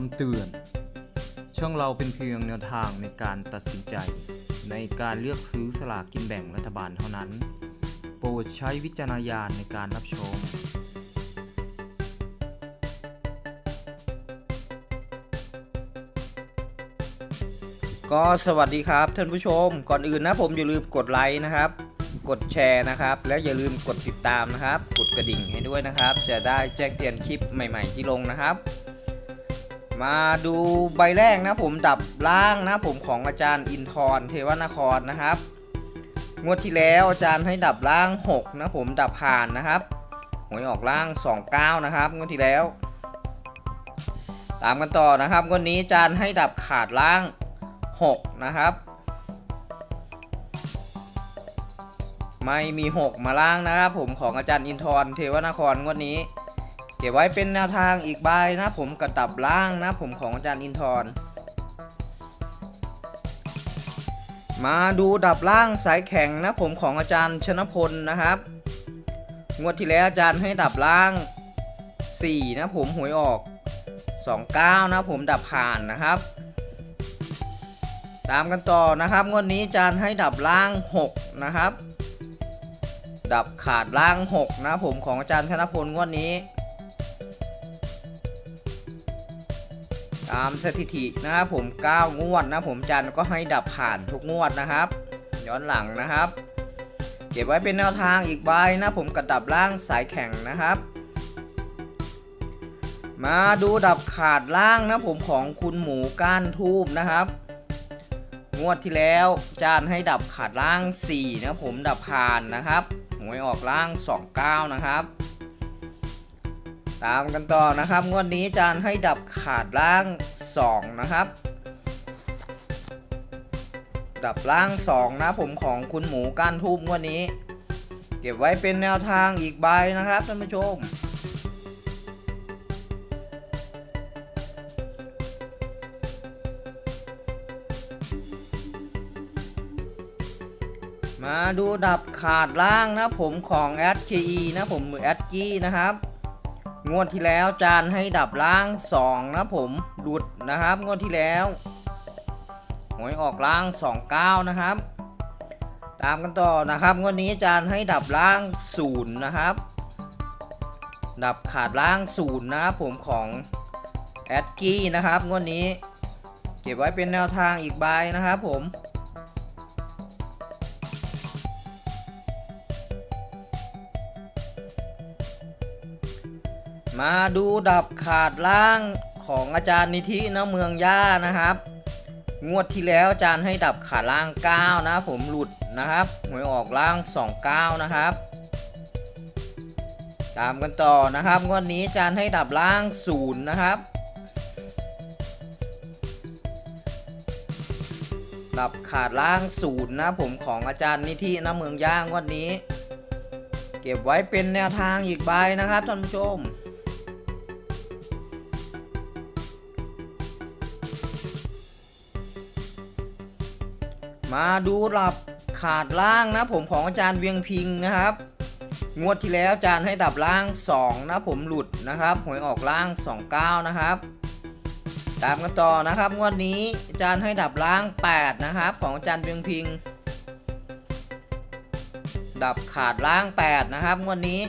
คำเตือน ช่องเราเป็นเพียงแนวทางในการตัดสินใจ ในการเลือกซื้อสลากกินแบ่งรัฐบาลเท่านั้น โปรดใช้วิจารณญาณในการรับชม ก็สวัสดีครับท่านผู้ชม ก่อนอื่นนะผมอย่าลืมกดไลค์นะครับ กดแชร์นะครับ และอย่าลืมกดติดตามนะครับ กดกระดิ่งให้ด้วยนะครับ จะได้แจ้งเตือนคลิปใหม่ ๆ ที่ลงนะครับ มาดูใบแรกนะผมดับล่างนะผมของอาจารย์อินทร์เทวนครนะครับ งวดที่แล้วอาจารย์ให้ดับล่าง 6 นะผมดับผ่านนะครับหวยออกล่าง 29 นะครับงวดที่แล้ว ตามกันต่อนะครับงวดนี้อาจารย์ให้ดับขาดล่าง 6 นะครับ ไม่มี 6 มาล่างนะครับผมของอาจารย์อินทร์เทวนครงวดนี้ เก็บไว้เป็นแนวทางอีกใบนะผมกระดับล่างนะผมของอาจารย์อินทร์มาดูดับล่างสายแข็งนะผมของอาจารย์ชนพลนะครับ งวดที่แล้วอาจารย์ให้ดับล่าง 4 นะผมหวยออก 29 นะผมดับผ่านนะครับ ตามกันต่อนะครับ งวดนี้อาจารย์ให้ดับล่าง 6 นะครับ ดับขาดล่าง 6 นะผมของอาจารย์ธนพลงวดนี้ ตามสถิตินะครับผม 9 งวดนะผมจารย์ก็ให้ดับผ่านทุกงวดนะครับ ย้อนหลังนะครับ เก็บไว้เป็นแนวทางอีกใบนะผมกระดับล่างสายแข็งนะครับ มาดูดับขาดล่างนะผมของคุณหมูก้านทูบนะครับ งวดที่แล้วจานให้ดับขาดล่าง 4 นะผมดับผ่านนะครับหวยออกล่าง 29 นะครับ ตามกันต่อนะครับ งวดนี้จานให้ดับขาดล่าง 2 นะครับ ดับล่าง 2 นะผมของคุณหมูก้านทูบงวดนี้ เก็บไว้เป็นแนวทางอีกใบนะครับท่านผู้ชมมาดูดับขาดล่างนะผมของแอด KE นะผมมือแอดกี้นะครับ งวดที่แล้วจานให้ดับล่าง 2 นะผมหลุดนะครับ งวดที่แล้วหวยออกล่าง 29 นะครับ ตามกันต่อนะครับ งวดนี้จานให้ดับล่าง 0 นะครับ ดับขาดล่าง 0 นะครับผมของแอดกี้นะครับ งวดนี้ เก็บไว้เป็นแนวทางอีกใบนะครับผม มาดูดับขาดล่างของอาจารย์นิธินะเมืองย่านะครับ งวดที่แล้วอาจารย์ให้ดับขาดล่าง 9 นะ ผมหลุดนะครับหวยออกล่าง 29 นะครับ ตามกันต่อนะครับ งวดนี้อาจารย์ให้ดับล่าง 0 นะครับ ดับขาดล่าง 0 นะผมของอาจารย์นิธินะเมืองย่างวดนี้ เก็บไว้เป็นแนวทางอีกใบนะครับท่านผู้ชม มาดูหลับขาดล่างนะผมของอาจารย์เวียงพิงนะครับ งวดที่แล้วอาจารย์ให้ดับล่าง 2 นะผมหลุดนะครับหวยออกล่าง 29 นะครับ ตามกันต่อนะครับงวดนี้อาจารย์ให้ดับล่าง 8 นะครับ ของอาจารย์เวียงพิง ดับขาดล่าง 8 นะครับงวดนี้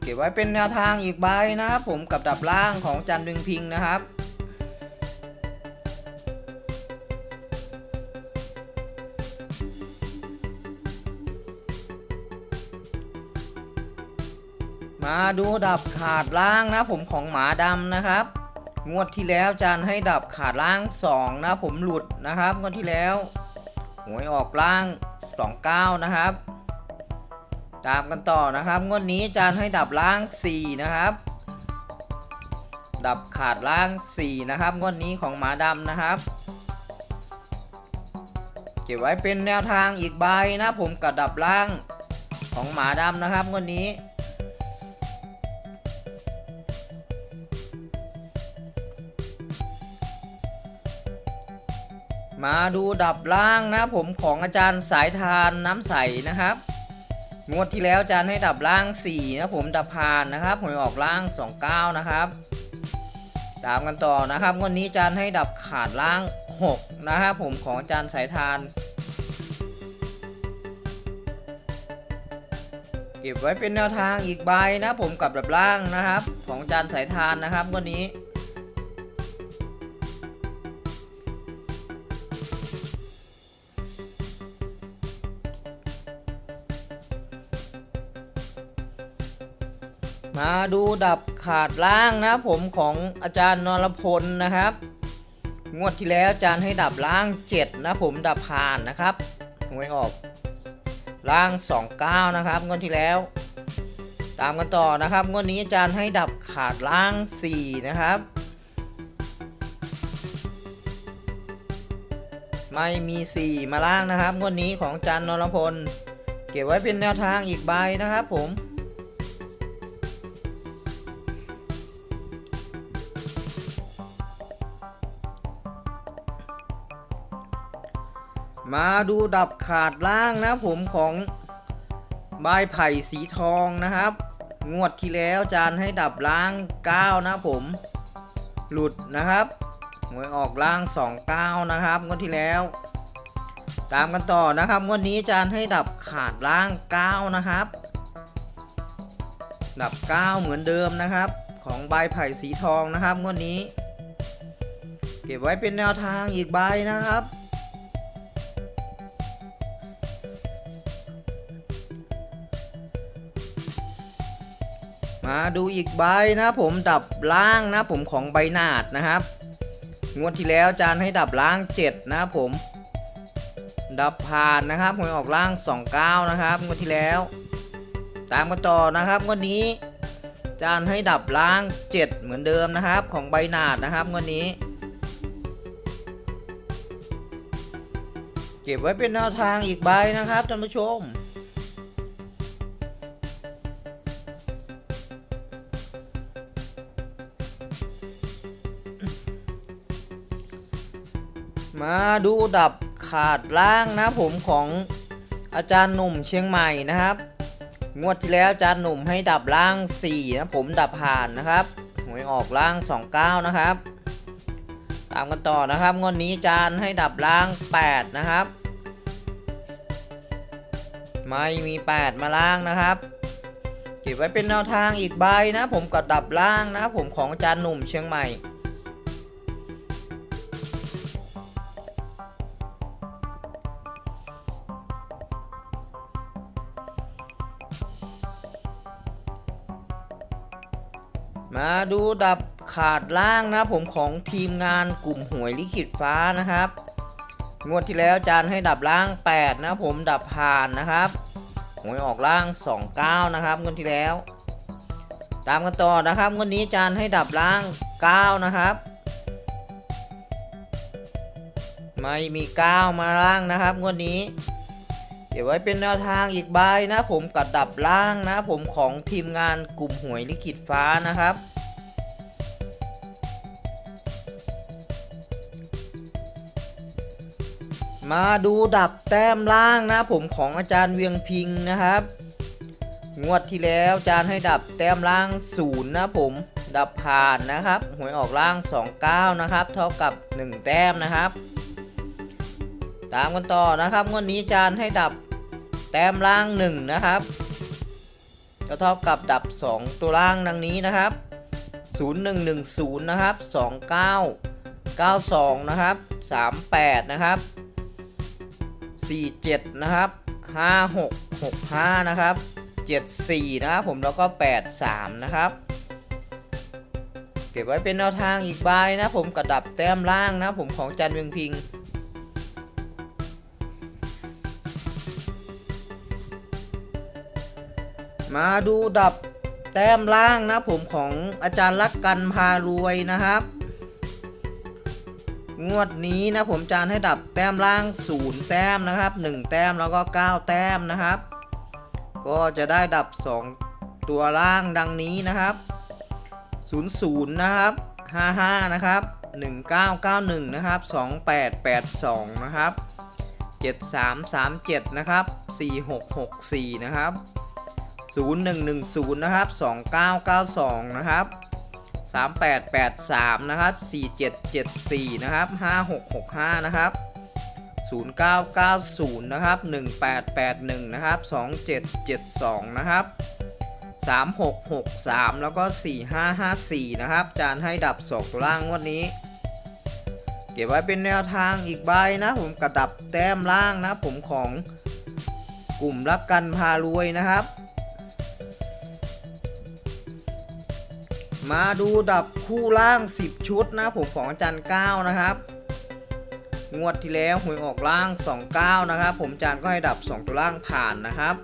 เก็บไว้เป็นแนวทางอีกใบนะครับผมกับดับล่างของอาจารย์เวียงพิงนะครับ มาดูดับขาดล่างนะผมของหมาดำนะครับ งวดที่แล้วจารย์ให้ดับขาดล่าง 2 นะผมหลุดนะครับงวดที่แล้วหวยออกล่าง 29 นะครับ ตามกันต่อนะครับ งวดนี้จารย์ให้ดับล่าง 4 นะครับ ดับขาดล่าง 4 นะครับ งวดนี้ของหมาดำนะครับ เก็บไว้เป็นแนวทางอีกใบนะผมกับดับล่างของหมาดำนะครับงวดนี้ มาดูดับล่างนะผมของอาจารย์สายทานน้ำใสนะครับ งวดที่แล้วอาจารย์ให้ดับล่าง 4 นะผมดับผ่านนะครับหวยออกล่าง 29 นะครับ ตามกันต่อนะครับงวันนี้อาจารย์ให้ดับขาดล่าง 6 นะครับผมของอาจารย์สายทาน เก็บไว้เป็นแนวทางอีกใบนะผมกับดับล่างนะครับ ของอาจารย์สายทานนะครับงวันนี้ มาดูดับขาดล่างนะผมของอาจารย์นรพลนะครับ งวดที่แล้วอาจารย์ให้ดับล่าง 7 นะผมดับผ่านนะครับหวยออกล่าง 29 นะครับงวดที่แล้ว ตามกันต่อนะครับงวดนี้อาจารย์ให้ดับขาดล่าง 4 นะครับ ไม่มี 4 มาล่างนะครับงวดนี้ของอาจารย์นรพล เก็บไว้เป็นแนวทางอีกใบนะครับผม มาดูดับขาดล่างนะผมของใบไผ่สีทองนะครับ งวดที่แล้วจารย์ให้ดับล่าง 9 นะผมหลุดนะครับหวยออกล่าง 29 นะครับ งวดที่แล้ว ตามกันต่อนะครับงวดนี้จารย์ให้ดับขาดล่าง 9 นะครับ ดับ 9 เหมือนเดิมนะครับ ของใบไผ่สีทองนะครับงวดนี้ เก็บไว้เป็นแนวทางอีกใบนะครับ มาดูอีกใบนะผมดับล่างนะผมของใบหนาดนะครับ งวดที่แล้วจารย์ให้ดับล่าง 7 นะผม ดับผ่านนะครับหวยออกล่าง 29 นะครับ งวดที่แล้ว ตามกันต่อนะครับงวดนี้ จารย์ให้ดับล่าง 7 เหมือนเดิมนะครับ ของใบหนาดนะครับงวดนี้ เก็บไว้เป็นแนวทางอีกใบนะครับท่านผู้ชม มาดูดับขาดล่างนะผมของอาจารย์หนุ่มเชียงใหม่นะครับ งวดที่แล้วอาจารย์หนุ่มให้ดับล่าง4นะผมดับผ่านนะครับหวยออกล่าง 29 นะครับ ตามกันต่อนะครับ งวดนี้อาจารย์ให้ดับล่าง 8 นะครับ ไม่มี 8 มาล่างนะครับเก็บไว้เป็นแนวทางอีกใบนะ ผมกับดับล่างนะผมของอาจารย์หนุ่มเชียงใหม่ มาดูดับขาดล่างนะผมของทีมงานกลุ่มหวยลิขิตฟ้านะครับ งวดที่แล้วจารย์ให้ดับล่าง 8 นะผมดับผ่านนะครับหวยออกล่าง 29 นะครับงวดที่แล้ว ตามกันต่อนะครับงวดนี้จารย์ให้ดับล่าง 9 นะครับ ไม่มี 9 มาล่างนะครับงวดนี้ เดี๋ยวไว้เป็นแนวทางอีกใบนะผมกับดับล่างนะผมของทีมงานกลุ่มหวยลิขิตฟ้านะครับ มาดูดับแต้มล่างนะผมของอาจารย์เวียงพิงนะครับ งวดที่แล้วอาจารย์ให้ดับแต้มล่างศูนย์นะผมดับผ่านนะครับหวยออกล่าง 29 นะครับ เท่ากับ 1 แต้มนะครับ ตามกันต่อนะครับงวดนี้จารย์ให้ดับแต้มล่าง1นะครับก็เท่ากับดับ 2 ตัวล่างดังนี้นะครับ 0110 นะครับ 29 92 นะครับ 38 นะครับ 47 นะครับ 56 65 นะครับ 74 นะครับผมแล้วก็ 83 นะครับ เก็บไว้เป็นแนวทางอีกใบนะผมกระดับแต้มล่างนะผมของจันเวียงพิง มาดูดับแต้มล่างนะผมของอาจารย์ลักกันพารวยนะครับ งวดนี้นะผมจานให้ดับแต้มล่าง 0 แต้มนะครับ 1 แต้มแล้วก็ 9 แต้มนะครับ ก็จะได้ดับ 2 ตัวล่างดังนี้นะครับ 00 นะครับ 55 นะครับ 1991 นะครับ 2882 นะครับ 7337 นะครับ 4664 นะครับ 0110 นะครับ 2992 นะครับ 3883 นะครับ 4774 นะครับ 5665 นะครับ 0990 นะครับ 1881 นะครับ 2772 นะครับ 3663 แล้วก็ 4554 นะครับ จานให้ดับสองตัวล่างงวันนี้ เก็บไว้เป็นแนวทางอีกใบนะผมกระดับแต้มล่างนะผมของกลุ่มรักกันพารวยนะครับ มาดูดับคู่ล่าง 10 ชุดนะผมของอาจารย์9นะครับ งวดที่แล้วหวยออกล่าง 29 นะครับ ผมจานก็ให้ดับ 2 ตัวล่างผ่านนะครับ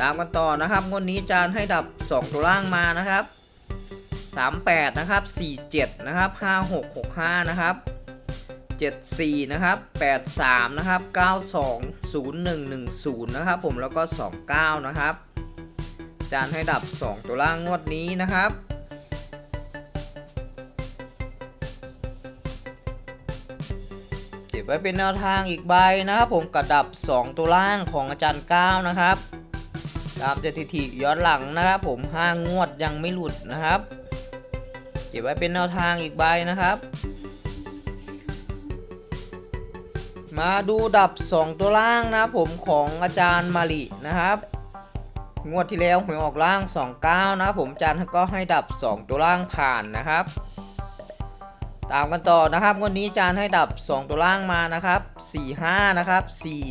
ตามกันต่อนะครับ งวดนี้จานให้ดับ 2 ตัวล่างมานะครับ 38 นะครับ 47 นะครับ 5665 นะครับ 74 นะครับ 83 นะครับ 92 0110 นะครับ ผมแล้วก็ 29 นะครับจานให้ดับ 2 ตัวล่างงวดนี้นะครับ ไว้เป็นแนวทางอีกใบนะครับผมกระดับ 2 ตัวล่างของอาจารย์ก้าวนะครับตามสถิติย้อนหลังนะครับ ผม5งวดยังไม่หลุดนะครับ เก็บไว้เป็นแนวทางอีกใบนะครับ มาดูดับ 2 ตัวล่างนะครับผมของอาจารย์มารินะครับงวดที่แล้วหวยออกล่าง 29 นะครับผมอาจารย์ก็ให้ดับ 2 ตัวล่างผ่านนะครับามกันต่อนะครับงวดนี้จารย์ให้ดับ 2 ตัวล่างมานะครับ 45 นะครับ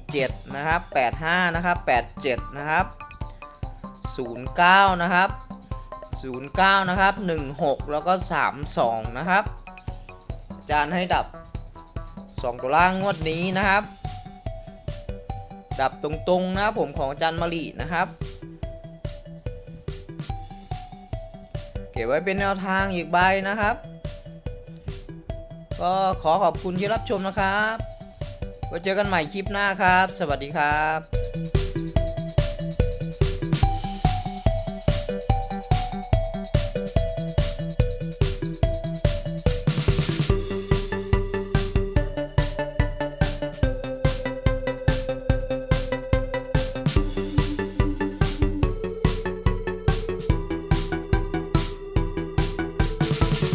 47 นะครับ 85 นะครับ 87 นะครับ 09 นะครับ 09 นะครับ 16 แล้วก็ 32 นะครับจารย์ให้ดับ 2 ตัวล่างงวดนี้นะครับ ดับตรงๆนะผมของจารย์มารีนะครับเก็บไว้เป็นแนวทางอีกใบนะครับ ก็ขอขอบคุณที่รับชมนะครับไว้เจอกันใหม่คลิปหน้าครับ สวัสดีครับ